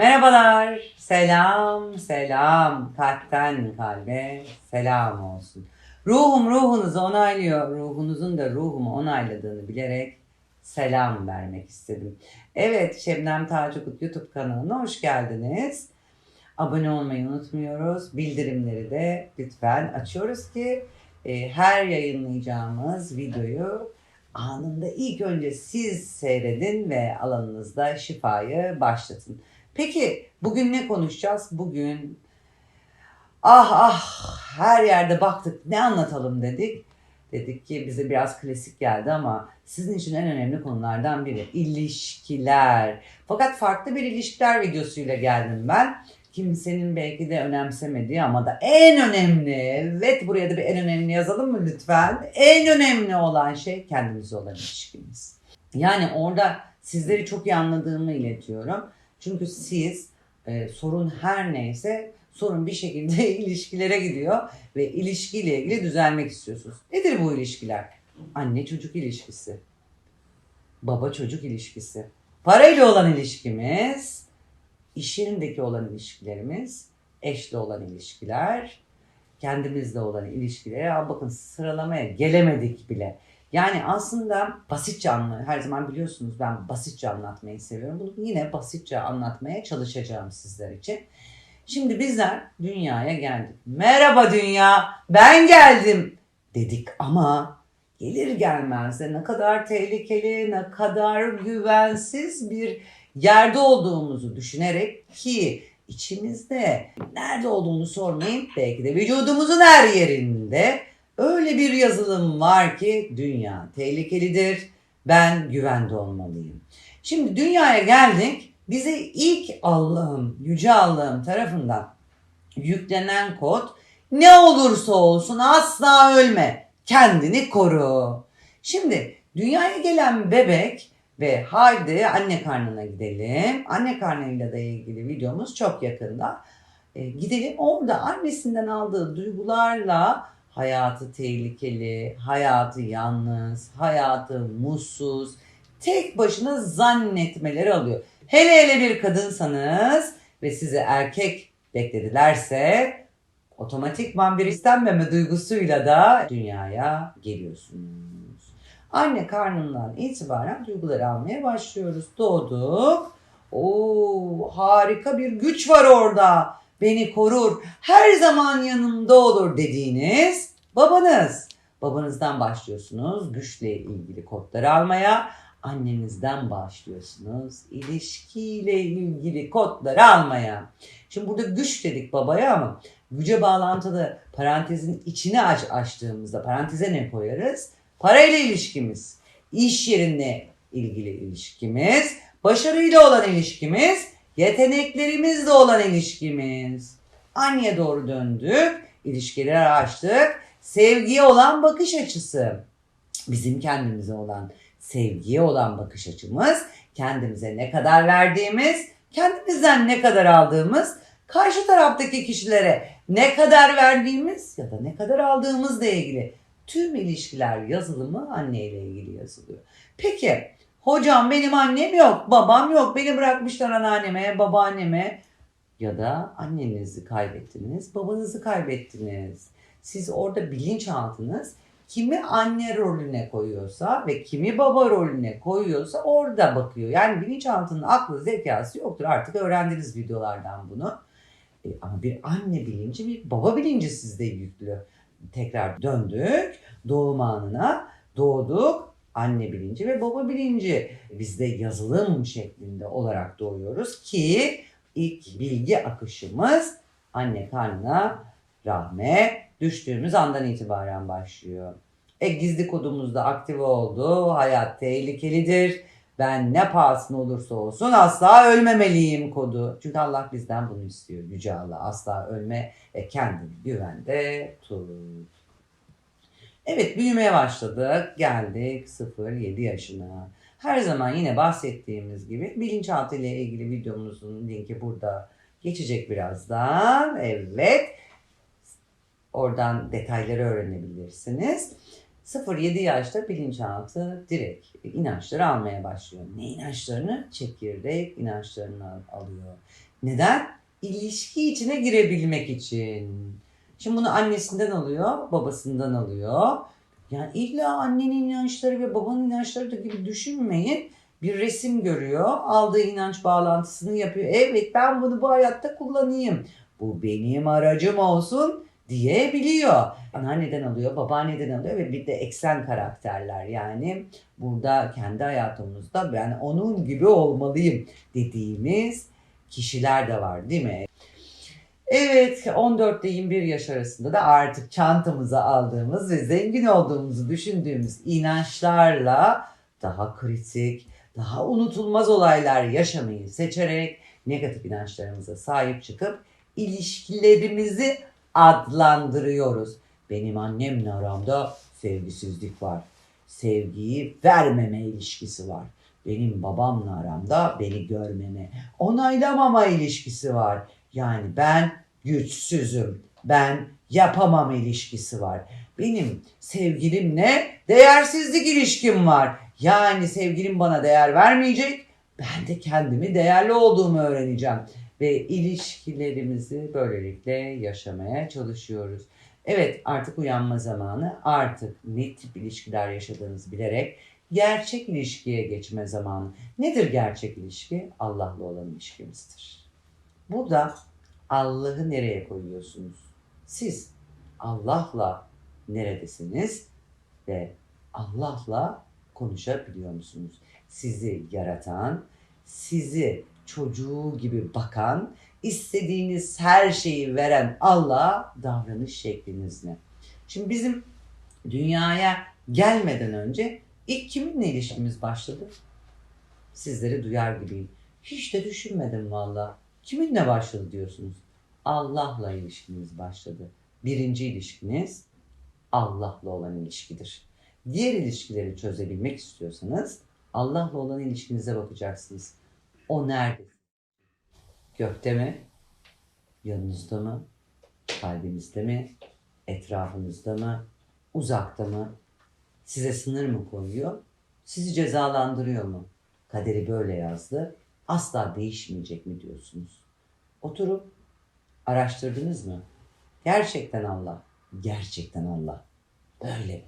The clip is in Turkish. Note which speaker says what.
Speaker 1: Merhabalar, selam, selam, kalpten kalbe selam olsun. Ruhum ruhunuzu onaylıyor, ruhunuzun da ruhumu onayladığını bilerek selam vermek istedim. Evet, Şebnem Tacıkut YouTube kanalına hoş geldiniz. Abone olmayı unutmuyoruz. Bildirimleri de lütfen açıyoruz ki e, her yayınlayacağımız videoyu anında ilk önce siz seyredin ve alanınızda şifayı başlatın. Peki bugün ne konuşacağız? Bugün ah ah her yerde baktık ne anlatalım dedik. Dedik ki bize biraz klasik geldi ama sizin için en önemli konulardan biri ilişkiler. Fakat farklı bir ilişkiler videosuyla geldim ben. Kimsenin belki de önemsemediği ama da en önemli, evet buraya da bir en önemli yazalım mı lütfen? En önemli olan şey kendimize olan ilişkimiz. Yani orada sizleri çok iyi anladığımı iletiyorum. Çünkü siz e, sorun her neyse sorun bir şekilde ilişkilere gidiyor ve ilişkiyle ilgili düzelmek istiyorsunuz. Nedir bu ilişkiler? Anne çocuk ilişkisi, baba çocuk ilişkisi, parayla olan ilişkimiz, iş yerindeki olan ilişkilerimiz, eşle olan ilişkiler, kendimizle olan ilişkiler. Ya bakın sıralamaya gelemedik bile. Yani aslında basitçe anlı. Her zaman biliyorsunuz ben basitçe anlatmayı seviyorum. Bunu yine basitçe anlatmaya çalışacağım sizler için. Şimdi bizler dünyaya geldik. Merhaba dünya, ben geldim dedik ama gelir gelmez de ne kadar tehlikeli, ne kadar güvensiz bir yerde olduğumuzu düşünerek ki içimizde nerede olduğunu sormayın belki de vücudumuzun her yerinde öyle bir yazılım var ki dünya tehlikelidir. Ben güvende olmalıyım. Şimdi dünyaya geldik. Bize ilk Allah'ım, yüce Allah'ım tarafından yüklenen kod ne olursa olsun asla ölme. Kendini koru. Şimdi dünyaya gelen bebek ve haydi anne karnına gidelim. Anne karnıyla da ilgili videomuz çok yakında. E, gidelim orada annesinden aldığı duygularla hayatı tehlikeli, hayatı yalnız, hayatı mutsuz, tek başına zannetmeleri alıyor. Hele hele bir kadınsanız ve sizi erkek bekledilerse otomatikman bir istenmeme duygusuyla da dünyaya geliyorsunuz. Anne karnından itibaren duyguları almaya başlıyoruz. Doğduk. Oo harika bir güç var orada. Beni korur. Her zaman yanımda olur dediğiniz babanız. Babanızdan başlıyorsunuz güçle ilgili kodları almaya. Annenizden başlıyorsunuz ilişkiyle ilgili kodları almaya. Şimdi burada güç dedik babaya ama güce bağlantılı parantezin içine aç açtığımızda paranteze ne koyarız? Parayla ilişkimiz, iş yerine ilgili ilişkimiz, başarıyla olan ilişkimiz, yeteneklerimizle olan ilişkimiz. Anneye doğru döndük, ilişkileri açtık, sevgiye olan bakış açısı. Bizim kendimize olan sevgiye olan bakış açımız, kendimize ne kadar verdiğimiz, kendimizden ne kadar aldığımız, karşı taraftaki kişilere ne kadar verdiğimiz ya da ne kadar aldığımızla ilgili tüm ilişkiler yazılımı anneyle ilgili yazılıyor. Peki hocam benim annem yok, babam yok, beni bırakmışlar anneanneme, babaanneme ya da annenizi kaybettiniz, babanızı kaybettiniz. Siz orada bilinçaltınız kimi anne rolüne koyuyorsa ve kimi baba rolüne koyuyorsa orada bakıyor. Yani bilinçaltının aklı zekası yoktur. Artık öğrendiniz videolardan bunu. E, ama bir anne bilinci, bir baba bilinci sizde yüklü. Tekrar döndük doğum anına, doğduk. Anne bilinci ve baba bilinci bizde yazılım şeklinde olarak doğuyoruz ki ilk bilgi akışımız anne karnına rahme düştüğümüz andan itibaren başlıyor. E gizli kodumuz da aktive oldu. Hayat tehlikelidir. Ben ne pahasına olursa olsun asla ölmemeliyim kodu. Çünkü Allah bizden bunu istiyor. Yüce Allah asla ölme ve kendini güvende tut. Evet büyümeye başladık. Geldik 0-7 yaşına. Her zaman yine bahsettiğimiz gibi bilinçaltı ile ilgili videomuzun linki burada geçecek birazdan. Evet. Oradan detayları öğrenebilirsiniz. 0-7 yaşta bilinçaltı direkt inançları almaya başlıyor. Ne inançlarını? Çekirdek inançlarını al- alıyor. Neden? İlişki içine girebilmek için. Şimdi bunu annesinden alıyor, babasından alıyor. Yani illa annenin inançları ve babanın inançları da gibi düşünmeyin. Bir resim görüyor, aldığı inanç bağlantısını yapıyor. Evet ben bunu bu hayatta kullanayım. Bu benim aracım olsun diyebiliyor. Anneanneden alıyor, babaanneden alıyor ve bir de eksen karakterler. Yani burada kendi hayatımızda ben onun gibi olmalıyım dediğimiz kişiler de var değil mi? Evet 14 ile 21 yaş arasında da artık çantamıza aldığımız ve zengin olduğumuzu düşündüğümüz inançlarla daha kritik, daha unutulmaz olaylar yaşamayı seçerek negatif inançlarımıza sahip çıkıp ilişkilerimizi adlandırıyoruz. Benim annemle aramda sevgisizlik var. Sevgiyi vermeme ilişkisi var. Benim babamla aramda beni görmeme, onaylamama ilişkisi var. Yani ben güçsüzüm, ben yapamam ilişkisi var. Benim sevgilimle değersizlik ilişkim var. Yani sevgilim bana değer vermeyecek, ben de kendimi değerli olduğumu öğreneceğim. Ve ilişkilerimizi böylelikle yaşamaya çalışıyoruz. Evet artık uyanma zamanı, artık ne tip ilişkiler yaşadığınızı bilerek gerçek ilişkiye geçme zamanı. Nedir gerçek ilişki? Allah'la olan ilişkimizdir. Burada Allah'ı nereye koyuyorsunuz? Siz Allah'la neredesiniz ve Allah'la konuşabiliyor musunuz? Sizi yaratan, sizi çocuğu gibi bakan, istediğiniz her şeyi veren Allah'a davranış şekliniz ne? Şimdi bizim dünyaya gelmeden önce ilk kiminle ilişkimiz başladı? Sizleri duyar gibiyim. Hiç de düşünmedim valla. Kiminle başladı diyorsunuz? Allah'la ilişkiniz başladı. Birinci ilişkiniz Allah'la olan ilişkidir. Diğer ilişkileri çözebilmek istiyorsanız Allah'la olan ilişkinize bakacaksınız. O nerede? Gökte mi? Yanınızda mı? Kalbinizde mi? Etrafınızda mı? Uzakta mı? Size sınır mı koyuyor? Sizi cezalandırıyor mu? Kaderi böyle yazdı. Asla değişmeyecek mi diyorsunuz? Oturup araştırdınız mı? Gerçekten Allah. Gerçekten Allah. Böyle mi?